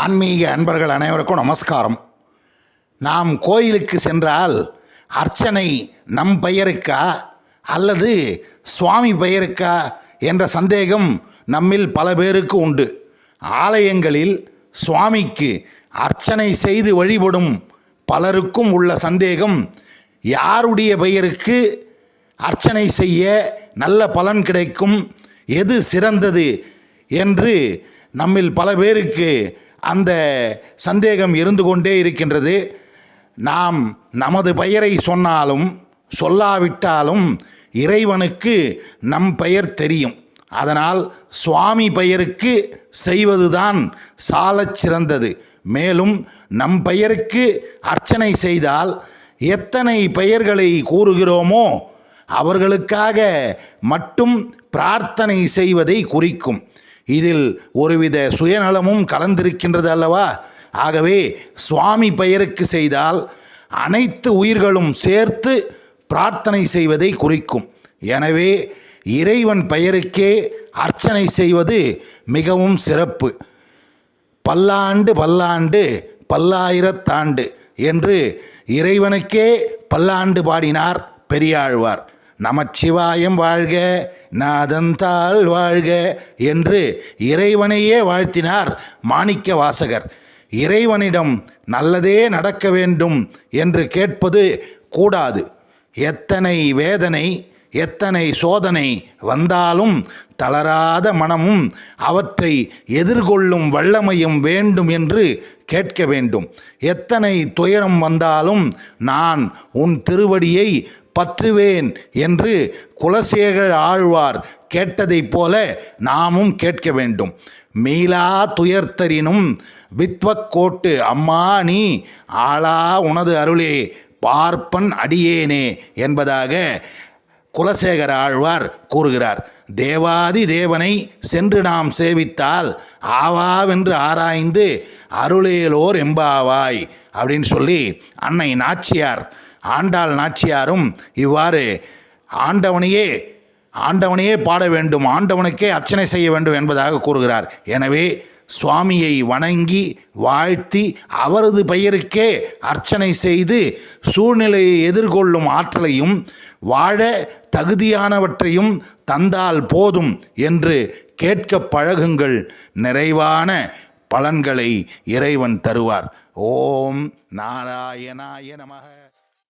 ஆன்மீக அன்பர்கள் அனைவருக்கும் நமஸ்காரம். நாம் கோயிலுக்கு சென்றால் அர்ச்சனை நம் பெயருக்கா அல்லது சுவாமி பெயருக்கா என்ற சந்தேகம் நம்மில் பல பேருக்கு உண்டு. ஆலயங்களில் சுவாமிக்கு அர்ச்சனை செய்து வழிபடும் பலருக்கும் உள்ள சந்தேகம் யாருடைய பெயருக்கு அர்ச்சனை செய்ய நல்ல பலன் கிடைக்கும் எது சிறந்தது என்று நம்மில் பல பேருக்கு அந்த சந்தேகம் இருந்து கொண்டே இருக்கின்றது. நாம் நமது பெயரை சொன்னாலும் சொல்லாவிட்டாலும் இறைவனுக்கு நம் பெயர் தெரியும். அதனால் சுவாமி பெயருக்கு செய்வதுதான் சாலச் சிறந்தது. மேலும் நம் பெயருக்கு அர்ச்சனை செய்தால் எத்தனை பெயர்களை கூறுகிறோமோ அவர்களுக்காக மட்டும் பிரார்த்தனை செய்வதை குறிக்கும். இதில் ஒருவித சுயநலமும் கலந்திருக்கின்றது அல்லவா? ஆகவே சுவாமி பெயருக்கு செய்தால் அனைத்து உயிர்களும் சேர்த்து பிரார்த்தனை செய்வதை குறிக்கும். எனவே இறைவன் பெயருக்கே அர்ச்சனை செய்வது மிகவும் சிறப்பு. பல்லாண்டு பல்லாண்டு பல்லாயிரத்தாண்டு என்று இறைவனுக்கே பல்லாண்டு பாடினார் பெரியாழ்வார். நமச்சிவாயம் வாழ்க! நாதந்தால் வாழ்க என்று இறைவனையே வாழ்த்தினார் மாணிக்க வாசகர். இறைவனிடம் நல்லதே நடக்க வேண்டும் என்று கேட்பது கூடாது. எத்தனை வேதனை எத்தனை சோதனை வந்தாலும் தளராத மனமும் அவற்றை எதிர்கொள்ளும் வல்லமையும் வேண்டும் என்று கேட்க வேண்டும். எத்தனை துயரம் வந்தாலும் நான் உன் திருவடியை பற்றுவேன் என்று குலசேகர் ஆழ்வார் கேட்டதைப் போல நாமும் கேட்க வேண்டும். மீளா துயர்த்தரினும் வித்வக்கோட்டு அம்மா நீ ஆளா உனது அருளே பார்ப்பன் அடியேனே என்பதாக குலசேகர ஆழ்வார் கூறுகிறார். தேவாதி தேவனை சென்று நாம் சேவித்தால் ஆவாவென்று ஆராய்ந்து அருளேலோர் எம்பாவாய் அப்படின்னு சொல்லி அன்னை நாச்சியார் ஆண்டாள் நாச்சியாரும் இவ்வாறு ஆண்டவனையே ஆண்டவனையே பாட வேண்டும் ஆண்டவனுக்கே அர்ச்சனை செய்ய வேண்டும் என்பதாக கூறுகிறார். எனவே சுவாமியை வணங்கி வாழ்த்தி அவரது பெயருக்கே அர்ச்சனை செய்து சூழ்நிலையை எதிர்கொள்ளும் ஆற்றலையும் வாழ தகுதியானவற்றையும் தந்தால் போதும் என்று கேட்க பழகுங்கள். நிறைவான பலன்களை இறைவன் தருவார். ஓம் நாராயணாய நமக.